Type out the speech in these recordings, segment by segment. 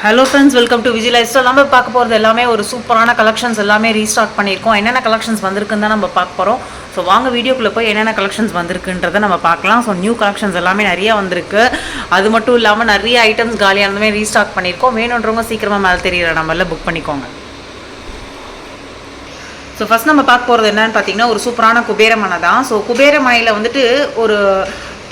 Hello friends welcome to Vijay life நம்ம பார்க்க போகிறது எல்லாமே ஒரு சூப்பரான கலெக்ஷன்ஸ் எல்லாமே ரீஸ்டாக் பண்ணியிருக்கோம். என்னென்ன கலெக்ஷன்ஸ் வந்திருக்குன்னு தான் நம்ம பார்க்க போகிறோம் ஸோ வாங்க வீடியோக்குள்ளே போய் என்னென்ன கலெக்ஷன்ஸ் வந்திருக்குன்றதை நம்ம பார்க்கலாம். ஸோ நியூ கலெக்ஷன்ஸ் எல்லாமே நிறைய வந்திருக்கு. அது மட்டும் இல்லாமல் நிறைய ஐட்டம்ஸ் காலியானதுமே ரீஸ்டாக் பண்ணியிருக்கோம். வேணுன்றவங்க சீக்கிரமாக மேலே தெரியிற நம்பரில் புக் பண்ணிக்கோங்க. ஸோ ஃபஸ்ட் நம்ம பார்க்க போகிறது என்னன்னு பார்த்தீங்கன்னா ஒரு சூப்பரான குபேரமனை தான். ஸோ குபேரமனையில் வந்துட்டு ஒரு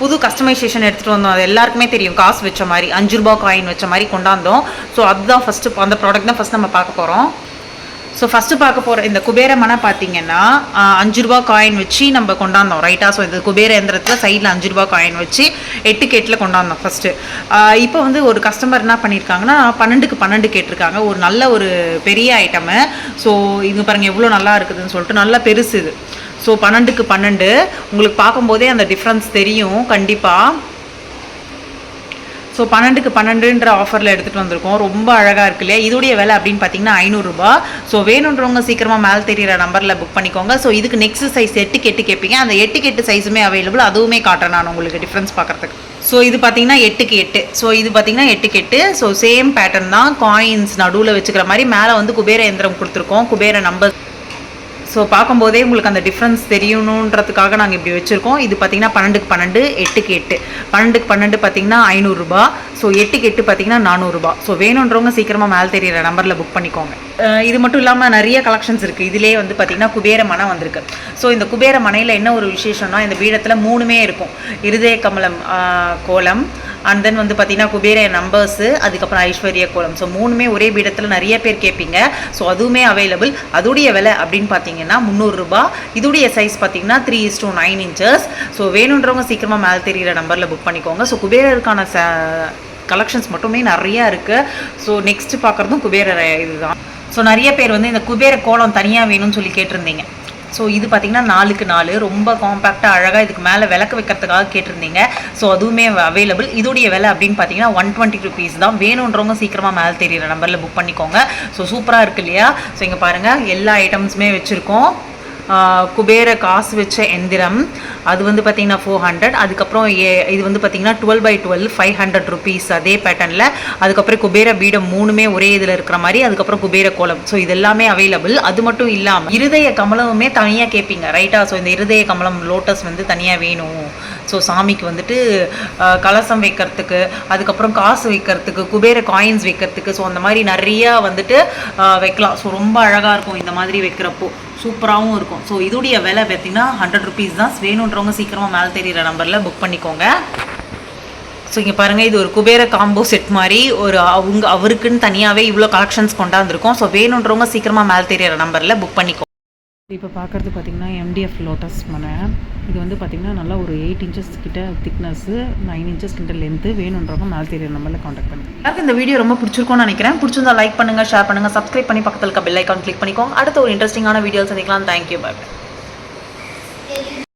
புது கஸ்டமைசேஷன் எடுத்துகிட்டு வந்தோம். அது எல்லாருக்குமே தெரியும். காசு வச்ச மாதிரி அஞ்சு ரூபா காயின் வச்ச மாதிரி கொண்டாந்தோம். ஸோ அதுதான் ஃபஸ்ட்டு அந்த ப்ராடக்ட் தான் ஃபஸ்ட் நம்ம பார்க்க போகிறோம் ஸோ ஃபஸ்ட்டு பார்க்க போகிற இந்த குபேரமனை பார்த்தீங்கன்னா அஞ்சு ரூபா காயின் வச்சு நம்ம கொண்டாந்தோம். ரைட்டாக ஸோ இந்த குபேர எந்திரத்தில் சைடில் அஞ்சு ரூபா காயின் வச்சு எட்டு கேட்டில் கொண்டாந்தோம் ஃபஸ்ட்டு இப்போ வந்து ஒரு கஸ்டமர் என்ன பண்ணியிருக்காங்கன்னா பன்னெண்டுக்கு பன்னெண்டு கேட்டிருக்காங்க. ஒரு நல்ல ஒரு பெரிய ஐட்டமு ஸோ இது பாருங்கள் எவ்வளோ நல்லா இருக்குதுன்னு சொல்லிட்டு நல்லா பெருசு இது. ஸோ பன்னெண்டுக்கு பன்னெண்டு. உங்களுக்கு பார்க்கும்போதே அந்த டிஃப்ரென்ஸ் தெரியும். கண்டிப்பாக ஸோ பன்னெண்டுக்கு பன்னெண்டுன்ற ஆஃபரில் எடுத்துகிட்டு வந்திருக்கோம். ரொம்ப அழகாக இருக்கு இல்லையா? இதோடைய விலை அப்படின்னு பார்த்தீங்கன்னா ஐநூறுரூபா ஸோ வேணுன்றவங்க சீக்கிரமாக மேலே தெரியிற நம்பரில் புக் பண்ணிக்கோங்க. ஸோ இதுக்கு நெக்ஸ்ட் சைஸ் எட்டுக்கு எட்டு கேட்பீங்க. அந்த எட்டுக்கு எட்டு சைஸுமே அவைலபிள் அதுவுமே காட்டுறேன் நான் உங்களுக்கு டிஃப்ரென்ஸ் பார்க்குறதுக்கு. ஸோ இது பார்த்தீங்கன்னா எட்டுக்கு எட்டு. ஸோ இது பார்த்தீங்கன்னா எட்டுக்கு எட்டு ஸோ சேம் பேட்டர்ன் தான். காயின்ஸ் நடுவில் வச்சுக்கிற மாதிரி மேலே வந்து குபேர எந்திரம் கொடுத்துருக்கோம். குபேர நம்பர் ஸோ பார்க்கும்போதே உங்களுக்கு அந்த டிஃப்ரென்ஸ் தெரியணுன்றதுக்காக நாங்கள் இப்படி வச்சுருக்கோம். இது பார்த்தீங்கன்னா பன்னெண்டுக்கு பன்னெண்டு எட்டுக்கு எட்டு. பன்னெண்டுக்கு பன்னெண்டு பார்த்தீங்கன்னா ஐநூறுரூபா ஸோ எட்டுக்கு எட்டு பார்த்தீங்கன்னா நானூறுரூபா ஸோ வேணுன்றவங்க சீக்கிரமாக மேலே தெரியிற நம்பரில் புக் பண்ணிக்கோங்க. இது மட்டும் இல்லாமல் நிறைய கலெக்ஷன்ஸ் இருக்குது இதிலே வந்து பார்த்தீங்கன்னா குபேர மனை வந்திருக்கு. ஸோ இந்த குபேர மனையில் என்ன ஒரு விசேஷம்னா இந்த பீடத்தில் மூணுமே இருக்கும். இருதய கமலம் கோலம் அண்ட் தென் வந்து பார்த்தீங்கன்னா குபேர நம்பர்ஸு அதுக்கப்புறம் ஐஸ்வர்ய கோலம். ஸோ மூணுமே ஒரே பீடத்தில் நிறைய பேர் கேட்பீங்க. ஸோ அதுவுமே அவைலபிள் அதோடைய விலை அப்படின்னு பார்த்தீங்கன்னா முந்நூறுரூபா இதோடைய சைஸ் பார்த்தீங்கன்னா three is two nine inches so வேணுன்றவங்க சீக்கிரமாக மேலே தெரிகிற நம்பரில் புக் பண்ணிக்கோங்க. ஸோ குபேரருக்கான ச கலெக்ஷன்ஸ் மட்டுமே நிறையா இருக்குது ஸோ நெக்ஸ்ட்டு பார்க்குறதும் குபேர இதுதான். ஸோ நிறைய பேர் வந்து இந்த குபேர கோலம் தனியாக வேணும்னு சொல்லி கேட்டிருந்தீங்க. ஸோ இது பார்த்தீங்கன்னா நாலுக்கு நாலு. ரொம்ப காம்பேக்டாக அழகாக இதுக்கு மேலே விளக்கு வைக்கிறதுக்காக கேட்டிருந்தீங்க. ஸோ அதுவுமே அவைலபிள் இதோடைய விலை அப்படின்னு பார்த்தீங்கன்னா ஒன் டுவெண்ட்டி ருபீஸ் தான். வேணுன்றவங்க சீக்கிரமாக மேலே தெரியிற நம்பரில் புக் பண்ணிக்கோங்க. ஸோ சூப்பராக இருக்கு இல்லையா? ஸோ இங்கே பாருங்கள் எல்லா ஐட்டம்ஸுமே வச்சுருக்கோம். குபேர காசு வச்ச எந்திரம். அது வந்து பார்த்தீங்கன்னா ஃபோர் ஹண்ட்ரட் அதுக்கப்புறம் ஏ- இது வந்து பார்த்தீங்கன்னா twelve by twelve five hundred rupees அதே பேட்டர்னில் அதுக்கப்புறம் குபேர பீடம் மூணுமே ஒரே இதில் இருக்கிற மாதிரி அதுக்கப்புறம் குபேர கோலம். ஸோ இது எல்லாமே அவைலபிள் அது மட்டும் இல்லாமல் இருதய கமலமுமே தனியாக கேட்பீங்க ரைட்டா ஸோ இந்த இருதய கமலம் லோட்டஸ் வந்து தனியாக வேணும். ஸோ சாமிக்கு வந்துட்டு கலசம் வைக்கிறதுக்கு அதுக்கப்புறம் காசு வைக்கிறதுக்கு குபேர காயின்ஸ் வைக்கிறதுக்கு ஸோ அந்த மாதிரி நிறையா வந்துட்டு வைக்கலாம். ஸோ ரொம்ப அழகாக இருக்கும் இந்த மாதிரி வைக்கிறப்போ. சூப்பராகவும் இருக்கும். ஸோ இதோடைய விலை பார்த்தீங்கன்னா ஹண்ட்ரட் ருபீஸ் தான். வேணுன்றவங்க சீக்கிரமாக மேலே தெரியிற நம்பரில் புக் பண்ணிக்கோங்க. ஸோ இங்கே பாருங்கள் இது ஒரு குபேர காம்போ செட் மாதிரி ஒரு அவங்க அவருக்குன்னு தனியாகவே இவ்வளோ கலெக்ஷன்ஸ் கொண்டாந்துருக்கோம். ஸோ வேணுன்றவங்க சீக்கிரமாக மேலே தெரியிற நம்பரில் புக் பண்ணிக்கோங்க இப்போ பார்க்குறது பார்த்தீங்கன்னா எம்டிஎஃப் லோட்டஸ் மனை. இது வந்து பார்த்தீங்கன்னா நல்லா ஒரு எயிட் இன்ச்சஸ் கிட்ட திக்னஸ்ஸு நைன் இன்ச்சஸ் கிட்ட லென்த்து வேணுன்றவங்க மேலே தெரியிற நம்பரில் காண்டாக்ட் பண்ணுங்கள் எல்லாருக்கும் இந்த வீடியோ ரொம்ப பிடிச்சிருக்கும்னு நினைக்கிறேன். பிடிச்சிருந்தா லைக் பண்ணுங்கள் ஷேர் பண்ணுங்கள் சப்ஸ்கிரைப் பண்ணி பக்கத்தில் இருக்க பெல் ஐக்கான் கிளிக் பண்ணிக்கோங்க. அடுத்த ஒரு இன்ட்ரெஸ்டிங்கான வீடியோ சந்திக்கலாம். Thank you bye